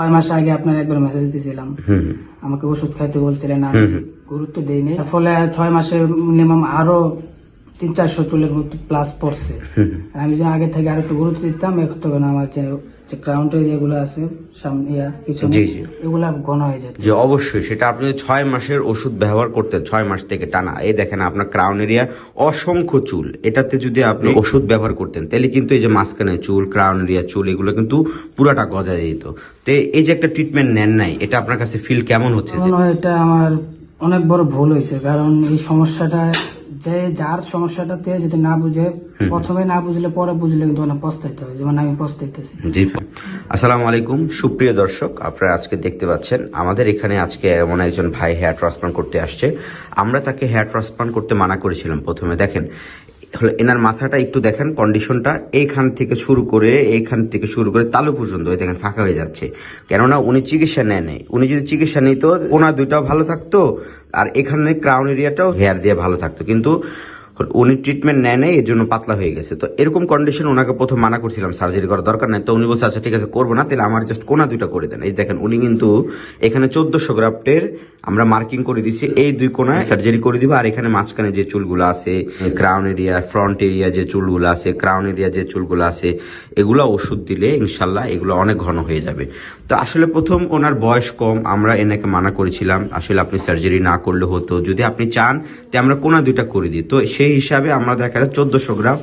ছয় মাস আগে আপনার একবার মেসেজ দিয়েছিলাম আমাকে ওষুধ খাইতে বলছিলেন আমি গুরুত্ব দেইনি তার ফলে ছয় মাসে মিনিমাম আরও তিন চারশো চুলের মতো প্লাস পড়ছে। আমি যদি আগে থেকে আরেকটু গুরুত্ব দিতাম এখন আমার যে ক্রাউন্ট এরিয়াগুলো আছে সামনে ইয়া পিছনে জি, জি। এগুলা ঘন হয়ে যেত। যে অবশ্যই সেটা আপনি যদি ছয় মাসের ওষুধ ব্যবহার করতেন ছয় মাস থেকে টানা এই দেখেন আপনার ক্রাউন এরিয়া অসংখ্য চুল এটাতে যদি আপনি ওষুধ ব্যবহার করতেন তাহলে কিন্তু এই যে মাঝখানে চুল ক্রাউন এরিয়া চুল এগুলো কিন্তু পুরাটা গজা যেত। তো এই যে একটা ট্রিটমেন্ট নেন নাই এটা আপনার কাছে ফিল কেমন হচ্ছে? যে এটা আমার অনেক বড় ভুল হয়েছে কারণ এই সমস্যাটা যে যার সমস্যাটাতে যদি না বুঝে প্রথমে না বুঝলে পরে বুঝলে কিন্তু অনেক পস্তাইতে হয় যেমন আমি পস্তাইতেছি। জি আসসালামু আলাইকুম। সুপ্রিয় দর্শক আপনারা আজকে দেখতে পাচ্ছেন আমাদের এখানে আজকে এমন একজন ভাই হেয়ার ট্রান্সপ্লান্ট করতে আসছে। আমরা তাকে হেয়ার ট্রান্সপ্লান্ট করতে মানা করেছিলাম প্রথমে। দেখেন হলো এনার মাথাটা একটু দেখেন কন্ডিশনটা এইখান থেকে শুরু করে, এইখান থেকে শুরু করে তালু পর্যন্ত ওই দেখেন ফাঁকা হয়ে যাচ্ছে। কেননা উনি চিকিৎসা নেয় নেই। উনি যদি চিকিৎসা নিত ওনার দুইটাও ভালো থাকতো, আর এখানে ক্রাউন এরিয়াটাও হেয়ার দিয়ে ভালো থাকতো। কিন্তু উনি ট্রিটমেন্ট নেয় নাই এর জন্য পাতলা হয়ে গেছে। তো এরকম কন্ডিশন ওনাকে প্রথম মানা করছিলাম সার্জারি করার দরকার নেই। তো উনি বলছে আচ্ছা ঠিক আছে, করব না, তাহলে আমার জাস্ট কোনা দুইটা করে দেন। এই দেখেন, উনি কিন্তু এখানে চোদ্দশো গ্রাফটের আমরা মার্কিং করে দিছি, এই দুই কোনায় সার্জারি করে দিব। আর এখানে মাঝখানে যে চুলগুলো আছে ক্রাউন এরিয়া ফ্রন্ট এরিয়া যে চুলগুলো আছে ক্রাউন এরিয়া যে চুলগুলো আছে, এগুলো ওষুধ দিলে ইনশাল্লাহ এগুলো অনেক ঘন হয়ে যাবে। তো আসলে প্রথম ওনার বয়স কম, আমরা এনাকে মানা করেছিলাম। আসলে আপনি সার্জারি না করলে হতো। যদি আপনি চান তে আমরা কোনা দুইটা করে দিই। তো সেই হিসাবে আমরা দেখা যায় চোদ্দশো গ্রাম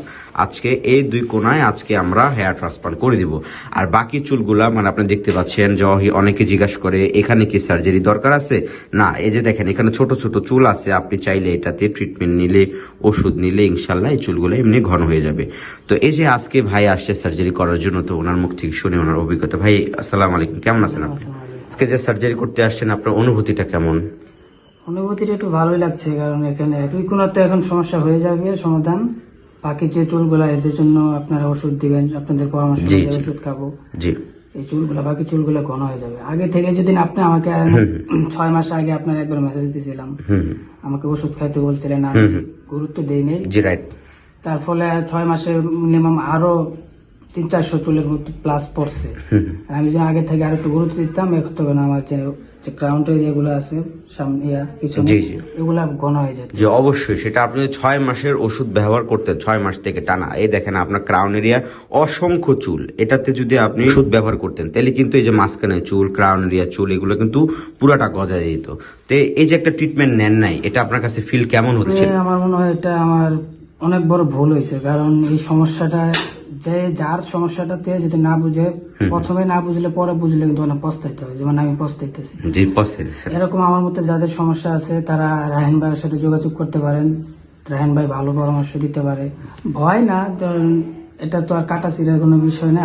আজকে এই দুই কোনায় আজকে আমরা হেয়ার ট্রান্সপ্লান্ট করে দিব। আর বাকি চুলগুলা মানে আপনি দেখতে পাচ্ছেন যে অনেকে জিজ্ঞাসা করে এখানে কি সার্জারি দরকার আছে? না এই যে দেখেন এখানে ছোট ছোট চুল আছে আপনি চাইলে এটাতে ট্রিটমেন্ট নিলে ওষুধ নিলে ইনশাল্লাহ এই চুলগুলো এমনি ঘন হয়ে যাবে। তো এই যে আজকে ভাই আসছে সার্জারি করার জন্য তো ওনার মুখ থেকে শুনে ওনার অভিজ্ঞতা। ভাই আসসালাম আলাইকুম কেমন আছেন আপনি? আজকে যে সার্জারি করতে আসছেন আপনার অনুভূতিটা কেমন? অনুভূতিটা একটু ভালোই লাগছে কারণ এখানে দুই কোনাতে এখন সমস্যা হয়ে যাবে সমাধান। বাকি যে চুলগুলা এদের জন্য আপনারা ওষুধ দিবেন আপনাদের পরামর্শ। ওষুধ খাব। জি। এই চুলগুলা বাকি চুলগুলা ঘন হয়ে যাবে। আগে থেকে যদি আপনি আমাকে ছয় মাস আগে আপনার একবার মেসেজ দিয়েছিলাম। আমাকে ওষুধ খাইতে বলছিলেন আমি গুরুত্ব দেইনি জি রাইট তার ফলে ছয় মাসে মিনিমাম আরও তিন চারশো চুলের মতো প্লাস পড়ছে। আমি যদি আগে থেকে আর একটু গুরুত্ব দিতাম এখন আমার যে যে ক্রাউন্ট এরিয়াগুলো আছে সামনে ইয়া পিছনে জি, জি। এগুলা ঘন হয়ে যে অবশ্যই সেটা আপনি ছয় মাসের ওষুধ ব্যবহার করতেন ছয় মাস থেকে টানা। এই দেখেন আপনার ক্রাউন এরিয়া অসংখ্য চুল। এটাতে যদি আপনি ওষুধ ব্যবহার করতেন তাহলে কিন্তু এই যে মাঝখানে চুল ক্রাউন এরিয়া চুল এগুলো কিন্তু পুরাটা গজা যেত। তো এই যে একটা ট্রিটমেন্ট নেন নাই এটা আপনার কাছে ফিল কেমন হচ্ছে? আমার মনে হয় এটা আমার অনেক বড় ভুল হয়েছে কারণ এই সমস্যাটা যে যার সমস্যাটাতে যদি না বুঝে প্রথমে না বুঝলে পরে বুঝলে কিন্তু অনেক পস্তাইতে হয় যেমন আমি পস্তাইতেছি। এরকম আমার মতে যাদের সমস্যা আছে তারা রাহেন ভাইয়ের সাথে যোগাযোগ করতে পারেন। রাহেন ভাই ভালো পরামর্শ দিতে পারে। ভয় না ধরেন এটা তো আর কাটা ছিঁড়ার কোনো বিষয় না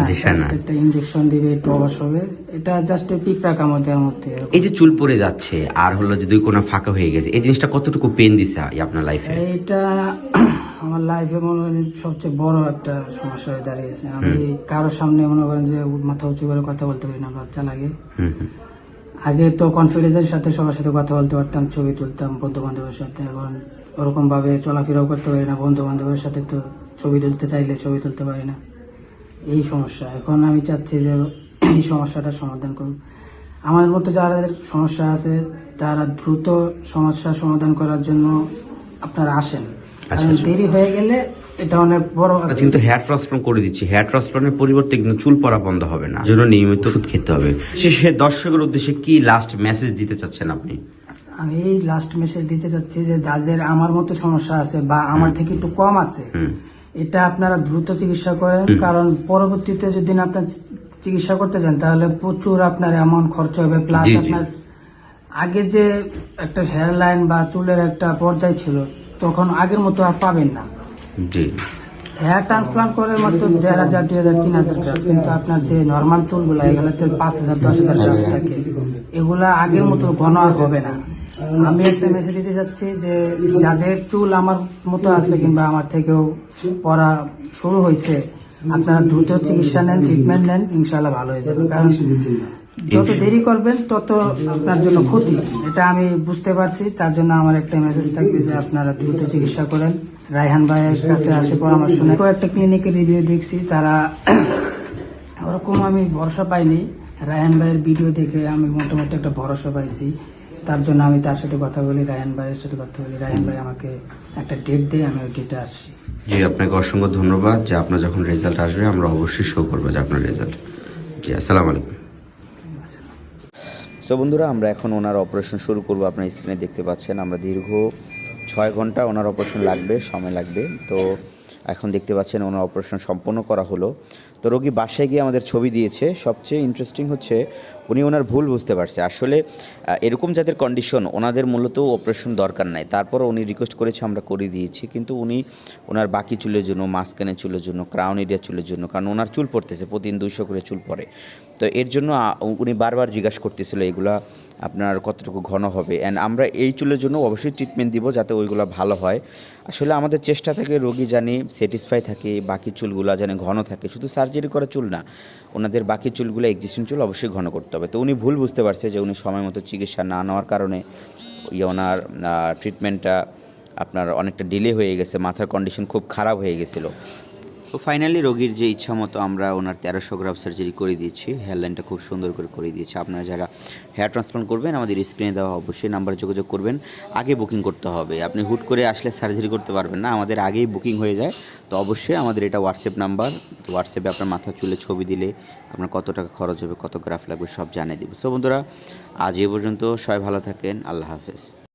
একটা ইনজেকশন দিবে একটু অবশ হবে। এটা জাস্ট পিঁপড়া কামড় দেওয়ার মধ্যে এই যে চুল পড়ে যাচ্ছে আর হলো যদি কোনো ফাঁকা হয়ে গেছে এই জিনিসটা কতটুকু পেন দিছে আপনার লাইফে এইটা আমার লাইফে মনে করেন সবচেয়ে বড় একটা সমস্যা হয়ে দাঁড়িয়েছে। আমি কারও সামনে মনে করেন যে মাথা উঁচু করে কথা বলতে পারি না লজ্জা লাগে। আগে তো কনফিডেন্সের সাথে সবার সাথে কথা বলতে পারতাম ছবি তুলতাম বন্ধু বান্ধবের সাথে। এখন ওরকম ভাবে চলাফেরাও করতে পারি না বন্ধু বান্ধবের সাথে তো ছবি তুলতে চাইলে ছবি তুলতে পারি না। এই সমস্যা। এখন আমি চাচ্ছি যে এই সমস্যাটা সমাধান করুন আমাদের মতো যাদের সমস্যা আছে তারা দ্রুত সমস্যা সমাধান করার জন্য আপনারা আসেন। দেরি হয়ে গেলে এটা অনেক বড় আচ্ছা কিন্তু হেয়ার ট্রান্সপ্লান্ট করে দিচ্ছি। হেয়ার ট্রান্সপ্লান্টের পরিবর্তে কিন্তু চুল পড়া বন্ধ হবে না। জন্য নিয়মিত ওষুধ খেতে হবে। শেষে দর্শকের উদ্দেশ্যে কি লাস্ট মেসেজ দিতে চাচ্ছেন আপনি? আমি এই লাস্ট মেসেজ দিতে চাচ্ছি যে যাদের আমার মতো সমস্যা আছে বা আমার থেকে একটু কম আছে এটা আপনারা দ্রুত চিকিৎসা করেন। কারণ পরবর্তীতে যদি আপনার চিকিৎসা করতে চান তাহলে প্রচুর আপনার এমন খরচ হবে। প্লাস। আপনার আগে যে একটা হেয়ার লাইন বা চুলের একটা পর্যায় ছিল তখন আগের মতো আর পাবেন না। জি। হেয়ার ট্রান্সপ্লান্ট করার মাত্র দেড় হাজার দুই হাজার তিন হাজার গ্রাম কিন্তু আপনার যে নর্মাল চুলগুলো এগুলোতে পাঁচ হাজার দশ হাজার গ্রাম থাকে। এগুলা আগের মতো ঘন আর হবে না। আমি একটা মেসেজ দিতে চাচ্ছি যে যাদের চুল আমার মতো আছে কিংবা আমার থেকেও পড়া শুরু হয়েছে আপনারা দ্রুত চিকিৎসা নেন ট্রিটমেন্ট নেন ইনশাল্লাহ ভালো হয়ে যাবে। কারণ যত দেরি করবেন তত আপনার জন্য ক্ষতি। এটা আমি বুঝতে পারছি। তার জন্য আমার একটা মেসেজ থাকবে যে আপনারা দ্রুত চিকিৎসা করেন। রায়হান ভাইয়ের কাছে আসে পরামর্শ নেন কয়েকটা ক্লিনিকের রিভিউ দেখছি। তারা ওরকম আমি ভরসা পাইনি। রায়ান ভাইয়ের ভিডিও দেখে আমি মোটামুটি একটা ভরসা পাইছি। তার জন্য আমি তার সাথে কথা বলি রায়ান ভাইয়ের সাথে কথা বলি। রায়ান ভাই আমাকে একটা ডেট দেয় আমি ওই ডেটে আসছি। জি আপনাকে অসংখ্য ধন্যবাদ যে আপনার যখন রেজাল্ট আসবে আমরা অবশ্যই শো করব যে আপনার রেজাল্ট জি আসসালামু আলাইকুম। সো বন্ধুরা, আমরা এখন ওনার অপারেশন শুরু করব। আপনার স্ক্রিনে দেখতে পাচ্ছেন, আমরা দীর্ঘ ছয় ঘণ্টা ওনার অপারেশন লাগবে, সময় লাগবে। তো এখন দেখতে পাচ্ছেন, ওনার অপারেশন সম্পন্ন করা হলো। তো রোগী বাসায় গিয়ে আমাদের ছবি দিয়েছে। সবচেয়ে ইন্টারেস্টিং হচ্ছে উনি ওনার ভুল বুঝতে পারছে। আসলে এরকম যাদের কন্ডিশন ওনাদের মূলত অপারেশন দরকার নাই। তারপর উনি রিকোয়েস্ট করেছে, আমরা করে দিয়েছি। কিন্তু উনি ওনার বাকি চুলের জন্য মাঝখানে চুলের জন্য ক্রাউন এরিয়া চুলের জন্য, কারণ ওনার চুল পড়তেছে, প্রতিদিন দুইশো করে চুল পড়ে। তো এর জন্য উনি বারবার জিজ্ঞাসা করতেছিল, এগুলা আপনার কতটুকু ঘন হবে? অ্যান্ড আমরা এই চুলের জন্য অবশ্যই ট্রিটমেন্ট দিব যাতে ওইগুলো ভালো হয়। আসলে আমাদের চেষ্টা থাকে রোগী জানি স্যাটিসফাই থাকে, বাকি চুলগুলো জানি ঘন থাকে। শুধু সার্জারি করা চুল না। ওনাদের বাকি চুলগুলো এক্সিস্টিং চুল অবশ্যই ঘন করতে হবে। তো উনি ভুল বুঝতে পারছে যে উনি সময় মতো চিকিৎসা না নেওয়ার কারণে ইয়ে ওনার ট্রিটমেন্টটা আপনার অনেকটা ডিলে হয়ে গেছে। মাথার কন্ডিশন খুব খারাপ হয়ে গেছিল। তো ফাইনালি রোগীর যে ইচ্ছা মতো আমরা ওনার তেরোশো গ্রাফ সার্জারি করে দিয়েছি। হেয়ারলাইনটা খুব সুন্দর করে করে দিয়েছি। আপনারা যারা হেয়ার ট্রান্সপ্লান্ট করবেন, আমাদের স্ক্রিনে দেওয়া অবশ্যই নাম্বারে যোগাযোগ করবেন। আগে বুকিং করতে হবে। আপনি হুট করে আসলে সার্জারি করতে পারবেন না। আমাদের আগেই বুকিং হয়ে যায়। তো অবশ্যই আমাদের এটা হোয়াটসঅ্যাপ নাম্বার তো হোয়াটসঅ্যাপে আপনার মাথার চুলে ছবি দিলে আপনার কত টাকা খরচ হবে, কত গ্রাফ লাগবে সব জানিয়ে দেবে। সো বন্ধুরা, আজ এ পর্যন্ত সবাই ভালো থাকেন। আল্লাহ হাফেজ।